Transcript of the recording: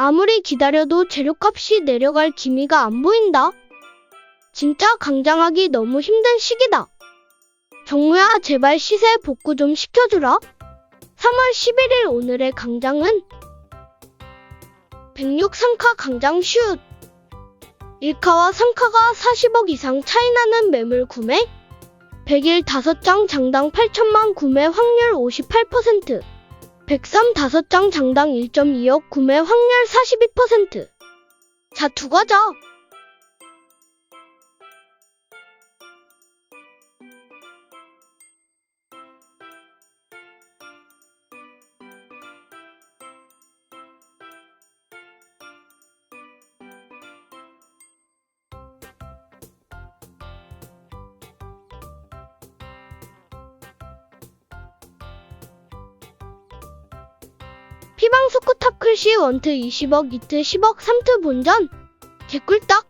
아무리 기다려도 재료값이 내려갈 기미가 안 보인다. 진짜 강장하기 너무 힘든 시기다. 정우야, 제발 시세 복구 좀 시켜주라. 3월 11일 오늘의 강장은 106 상카 강장 슛. 1카와 3카가 40억 이상 차이 나는 매물 구매. 100일 5장 장당 8천만 구매 확률 58%. 103 5장 장당 1.2억 구매 확률 42%. 자, 두 가자. 피방스쿠 타클시 원트 20억, 이트 10억, 3트 본전. 개꿀딱.